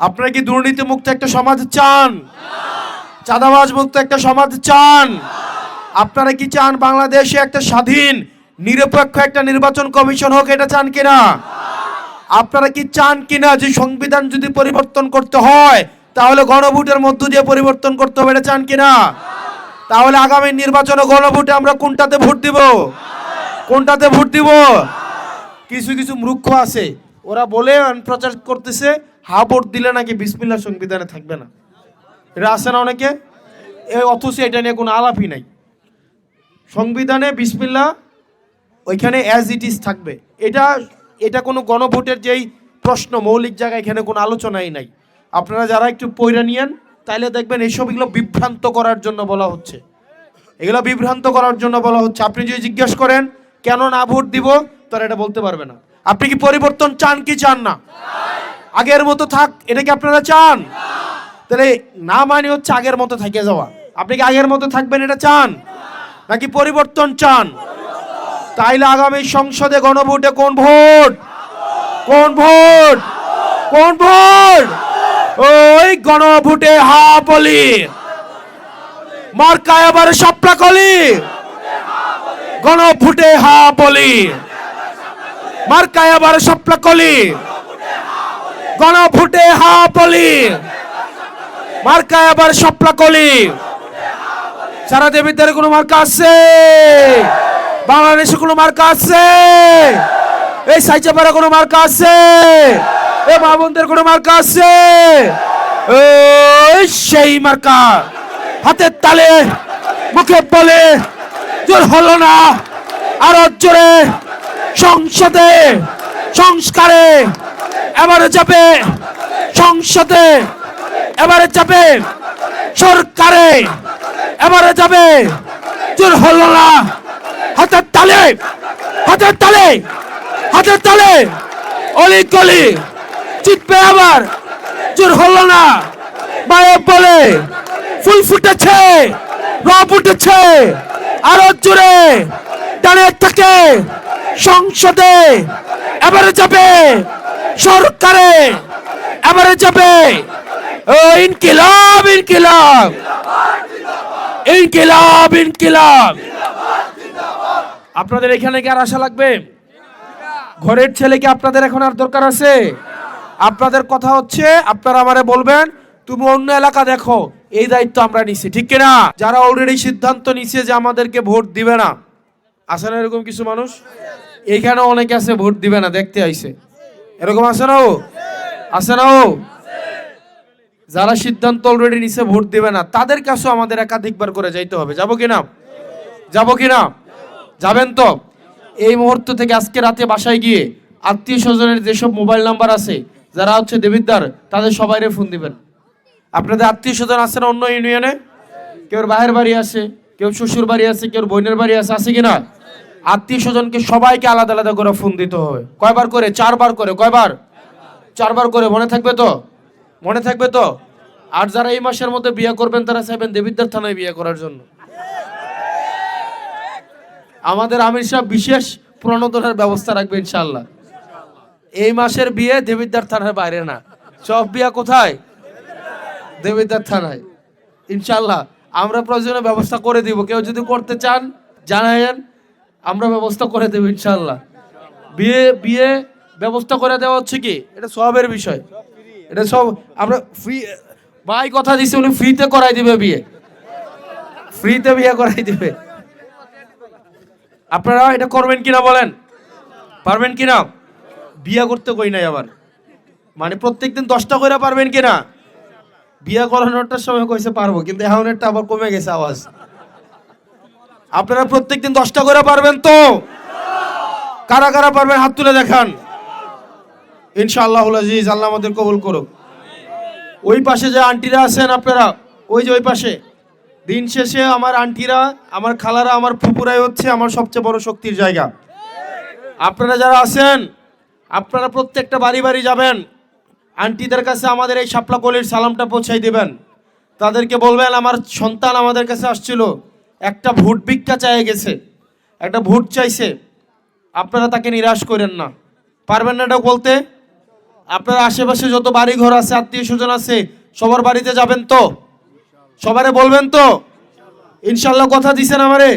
আপনারা কি দুর্নীতি মুক্ত একটা সমাজ চান? চাঁদাবাজ মুক্ত একটা সমাজ চান? আপনারা কি চান বাংলাদেশে একটা স্বাধীন, নিরপেক্ষ একটা নির্বাচন কমিশন হোক, এটা চান কিনা আপনারা কি চান কিনা যে সংবিধান যদি পরিবর্তন করতে হয়, তাহলে গণভোটের মধ্য দিয়ে পরিবর্তন করতে হবে, এটা চান কিনা তাহলে আগামী নির্বাচনে গণভোটে আমরা কোনটাতে ভোট দিব? কোনটাতে ভোট দিব? কিছু কিছু মূর্খ আছে ওরা বলে প্রচার করতেছে, হা ভোট দিলে নাকি বিসমিল্লা সংবিধানে থাকবে না। এটা আছে না অনেকে? অথচ এটা নিয়ে কোনো আলাপই নাই। সংবিধানে বিসমিল্লা ওইখানে অ্যাজ ইট ইজ থাকবে। এটা এটা কোনো গণভোটের যেই প্রশ্ন, মৌলিক জায়গায় এখানে কোনো আলোচনাই নাই। আপনারা যারা একটু পয়রা নিয়েন, তাইলে দেখবেন এইসব এগুলো বিভ্রান্ত করার জন্য বলা হচ্ছে। এগুলো বিভ্রান্ত করার জন্য বলা হচ্ছে। আপনি যদি জিজ্ঞেস করেন, কেন না ভোট দিব, তারা এটা বলতে পারবে না। আপনি কি পরিবর্তন চান কি চান না? আগের মতো থাক, এটা কি আপনারা চান? তাহলে না মানে হচ্ছে আগের মতো থেকে যাওয়া। আপনি কি আগের মতো থাকবেন, এটা চান? নাকি পরিবর্তন চান? তাইলে আগামী সংসদে গণভোটে কোন ভোট? কোন ভোট? কোন ভোট? ওই গণভোটে হা বলি। মার্কা এবার সাপলা কলি। গণভোটে হা বলি মার্কা এবার সাপলা কলি। গণভোটে হা বলি। মার্কা এবার সাপলা কলি। সারা দেবীদের কোনো মার্কা আছে? বাংলাদেশে কোনো মার্কা আছে? এই সাইচাপাড়া কোনো মার্কা আছে? এই মা বোনদের কোনো মার্কা আছে? সেই মার্কা। হাতের তালে, মুখে বলে, জোর হলো না। আরও জোরে। সংসদে, সংস্কারে, এবারে যাবে সংসদে, এবারে যাবে সরকারে, এবারে যাবে না। হাতের তালে হাতের তালে হাতের তালে, অলি গলি জিতবে আবার। জোর হলো না। মায়ে বলে ফুল ফুটেছে র ফুটেছে আরও জোরে, ডানে থেকে সংসদে, এবারে যাবে সরকারে, এবারে যাবে ইনকিলাব ইনকিলাব ইনকিলাব ইনকিলাব। আপনাদের এখানে কি আর আশা লাগবে? ঘরের ছেলে কি আপনাদের এখন আর দরকার আছে? আপনাদের কথা হচ্ছে, আপনারা আমারে বলবেন, তুমি অন্য এলাকা দেখো, এই দায়িত্ব আমরা নিছি। ঠিক কিনা? যারা অলরেডি সিদ্ধান্ত নিছে যে আমাদেরকে ভোট দিবে না আছে না এরকম কিছু মানুষ? এইখানে অনেকে আছে, ভোট দিবে না, দেখতে আইছে। এরকম আছে না ও? আছে না ও? যারা সিদ্ধান্ত অলরেডি নিছে, ভোট দিবে না, তাদের কাছেও আমাদের একাধিকবার করে যাইতে হবে। যাব কিনা যাব কি না? যাবেন তো। এই মুহূর্ত থেকে আজকে রাতে বাসায় গিয়ে আত্মীয় স্বজনের যেসব মোবাইল নাম্বার আছে, যারা হচ্ছে দেবিদ্দার তাদের সবাইরে ফোন দিবেন। আপনাদের আত্মীয় স্বজন আছে না অন্য ইউনিয়নে? কেউ বাহের বাড়ি আছে, কেউ শ্বশুর বাড়ি আছে, কেউ বোনের বাড়ি আছে আছে কিনা আত্মীয় স্বজনকে সবাইকে আলাদা আলাদা করে ফোন দিতে হবে। কয়বার করে? চারবার করে। কয়বার? চারবার করে। মনে থাকবে তো? মনে থাকবে তো? আর যারা এই মাসের মধ্যে বিয়ে করবেন, তারা চাইবেন দেবিদ্দার থানায় বিয়ে করার জন্য। আমাদের আমির সাহেব বিশেষ প্রণোদনার ব্যবস্থা রাখবে ইনশাল্লাহ এই মাসের বিয়ে দেবিদ্দার থানার বাইরে না। সব বিয়া কোথায়? দেবিদ্দার থানায়। ইনশাল্লাহ আমরা প্রয়োজনীয় ব্যবস্থা করে দিব। কেউ যদি করতে চান, জানায়েন। আমরা ব্যবস্থা করে দেব ইনশাল্লাহ বিয়ে বিয়ে ব্যবস্থা করে দেওয়া হচ্ছে কি? এটা সবের বিষয়। এটা সব আমরা ফ্রি ভাই কথা দিছে, উনি ফ্রিতে করাই দিবে বিয়ে। ফ্রিতে বিয়ে করাই দিবে। আপনারা এটা করবেন কিনা বলেন? পারবেন কিনা? বিয়া করতে কই নাই আবার? মানে প্রত্যেকদিন দশটা করে পারবেন কিনা? বিয়া করানোরটার সময় কইছে পারব, কিন্তু এখন একটা আবার কমে গেছে আওয়াজ। আপনারা প্রত্যেক দিন দশটা করে পারবেন তো? কারা কারা পারবেন? হাত তুলে দেখান। ইনশাআল্লাহ আজিজ, আল্লাহ আমাদের কবুল করুক। ওই পাশে যে আন্টিরা আছেন আপনারা, ওই যে ওই পাশে। দিন শেষে আমার আন্টিরা, আমার খালারা, আমার ফুপুরাই হচ্ছে আমার সবচেয়ে বড় শক্তির জায়গা। আপনারা যারা আছেন, আপনারা প্রত্যেকটা বাড়ি বাড়ি যাবেন। আন্টিদের কাছে আমাদের এই শাপলা কলির সালামটা পৌঁছাই দিবেন। তাদেরকে বলবেন, আমার সন্তান আমাদের কাছে আসছিল। একটা ভোট ভিক্ষা চাইয়ে গেছে, একটা ভোট চাইছে, আপনারা তাকে নিরাশ করেন না। পারবেন না এটা বলতে? আপনার আশেপাশে যত বাড়ি ঘর আছে, আত্মীয় স্বজন আছে, সবার বাড়িতে যাবেন তো? সবারে বলবেন তো? ইনশাল্লাহ কথা দিছেন আমারে?